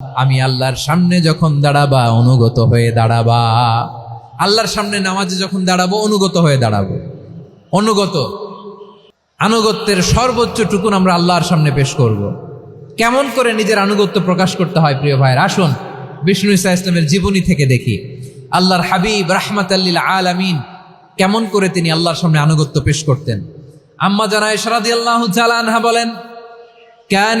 আমি আল্লাহর সামনে যখন দাঁড়াবা, অনুগত হয়ে দাঁড়াবা। আল্লাহর সামনে নামাজে যখন দাঁড়াবো, অনুগত হয়ে দাঁড়াবো। অনুগত। আনুগত্যের সর্বোচ্চ টুকুন আমরা আল্লাহর সামনে পেশ করব। কেমন করে নিজের আনুগত্য প্রকাশ করতে হয়, প্রিয় ভাইয়ের? আসুন, বিষ্ণু ইসা ইসলামের জীবনী থেকে দেখি। আল্লাহর হাবিব রাহমাত আল্লিল আলামিন কেমন করে তিনি আল্লাহর সামনে আনুগত্য পেশ করতেন। আম্মা জানায় সরাদি আল্লাহ জালানহা বলেন, কেন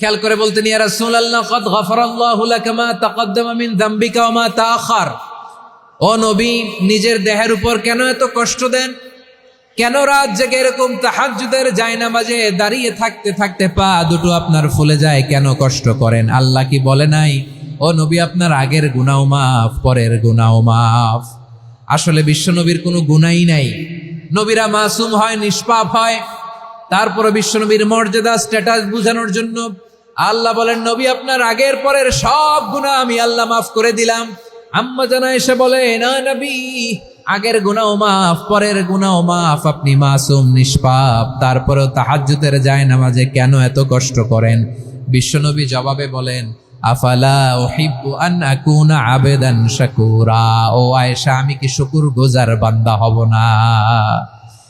খেয়াল করে বলতেন, ইয়া রাসূলুল্লাহ, কদ গফারাল্লাহু তাকদ্দামা মিন যামবিকা ওয়া মা ও নবী, নিজের দেহের উপর কেন এত কষ্ট দেন? কেন রাত জেগে এরকম তাহাজ্জুদের জায়নামাজে দাঁড়িয়ে থাকতে থাকতে পা দুটো আপনার ফুলে যায়? কেন কষ্ট করেন? আল্লাহ কি বলে নাই? ও নবী, আপনার আগের গুনাও মাফ, পরের গুনাও মাফ। আসলে বিশ্বনবীর কোনো গুনাই নাই। নবীরা মাসুম হয়, নিষ্পাপ হয়। তারপরে বিশ্বনবীর মর্যাদা, স্ট্যাটাস বোঝানোর জন্য আল্লাহ বলেন, নবী, আপনার আগের পরের সব গুণা আমি আল্লাহ মাফ করে দিলাম। আম্মা জানা এসে বলে, না নবী, আগের গুনাও মাফ, পরের গুনাও মাফ, আপনি মাসুম, নিষ্পাপ, তারপরেও তাহাজ্জুদের যায় নামাজে কেন এত কষ্ট করেন? বিশ্বনবী জবাবে বলেন, আফালা ওহিব্বু আন আকুনা আবেদান শাকুরা। ও আয়েশা, আমি কি শুকুর গুজার বান্দা হব না?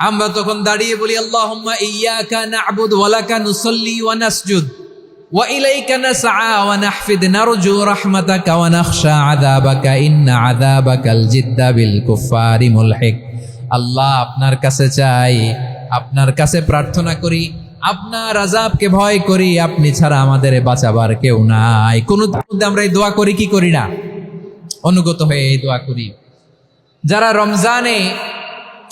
আমরা তখন দাঁড়িয়ে বলি, আল্লাহুম্মা নুসাল্লি ওয়া বিল আল্লাহ আপনার কাছে চাই, আপনার কাছে প্রার্থনা করি, আপনার আজাবকে ভয় করি, আপনি ছাড়া আমাদের বাঁচাবার কেউ নাই। কোন আমরা এই দোয়া করি, কি করি না? অনুগত হয়ে এই দোয়া করি। যারা রমজানে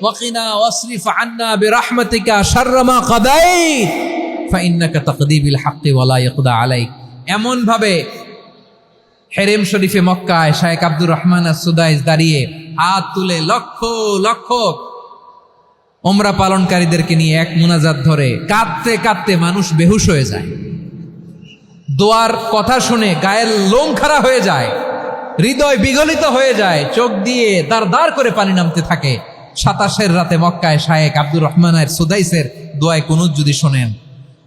وقنا واصرف عنا برحمتك شر ما قضيت فإنك تقضي بالحق ولا يقضى عليك এমন ভাবে হেরেম শরীফে মক্কায় শায়েক আব্দুর রহমান সুদাইস দাঁড়িয়ে হাত তুলে লক্ষ লক্ষ ওমরা পালনকারীদেরকে নিয়ে এক মুনাজাত ধরে কাঁদতে কাঁদতে মানুষ বেহুশ হয়ে যায় দোয়ার কথা শুনে গায়ের লোম খাড়া হয়ে যায় হৃদয় বিগলিত হয়ে যায় চোখ দিয়ে দার দার করে পানি নামতে থাকে সাতাশের রাতে মক্কায় শায়েক আব্দুর রহমানের সুদাইসের দোয়ায় কুনুত যদি শোনেন।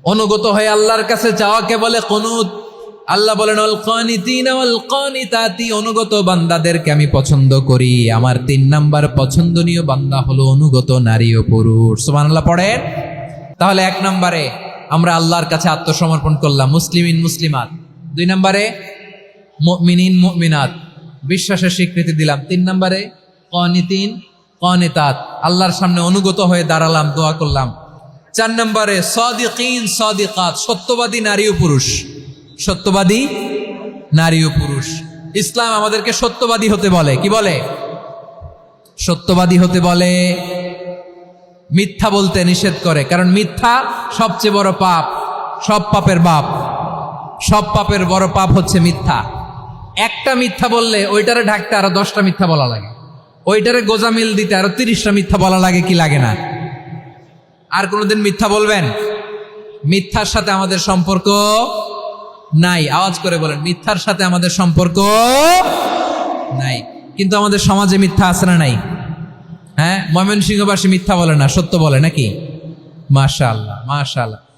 অনুগত হয়ে আল্লাহর কাছে চাওয়াকে বলে কুনুত। আল্লাহ বলেন অনুগত বান্দাদেরকে আমি পছন্দ করি। আমার তিন নাম্বার পছন্দনীয় বান্দা হলো অনুগত নারী ও পুরুষ। সুবহানাল্লাহ, পড়েন? তাহলে এক নম্বরে আমরা আল্লাহর কাছে আত্মসমর্পণ করলাম। মুসলিমিন, মুসলিমাত। দুই নম্বরে মিনিন মিনাত বিশ্বাসের স্বীকৃতি দিলাম। তিন নম্বরে কনিতিন কনিতাত, আল্লাহর সামনে অনুগত হয়ে দাঁড়ালাম, দোয়া করলাম। চার নম্বরে, সদিকিন সদিকাত, সত্যবাদী নারী ও পুরুষ। সত্যবাদী নারী ও পুরুষ। ইসলাম আমাদেরকে সত্যবাদী হতে বলে, কি বলে? সত্যবাদী হতে বলে, মিথ্যা বলতে নিষেধ করে, কারণ মিথ্যা সবচেয়ে বড় পাপ, সব পাপের বাপ। সব পাপের বড় পাপ হচ্ছে মিথ্যা। একটা মিথ্যা বললে, ওইটারে ঢাকতে আরও দশটা মিথ্যা বলা লাগে। ওইটারে গোজামিল দিতে আরও তিরিশটা মিথ্যা বলা লাগে কি লাগে না? আর কোনোদিন মিথ্যা বলবেন? মিথ্যার সাথে আমাদের সম্পর্ক নাই। আওয়াজ করে বলেন, মিথ্যার সাথে আমাদের সম্পর্ক নাই। কিন্তু আমাদের সমাজে মিথ্যা আছে না নাই? হ্যাঁ? ময়মনসিংহবাসী মিথ্যা বলে না, সত্য বলে নাকি? মাশাআল্লাহ মাশাআল্লাহ।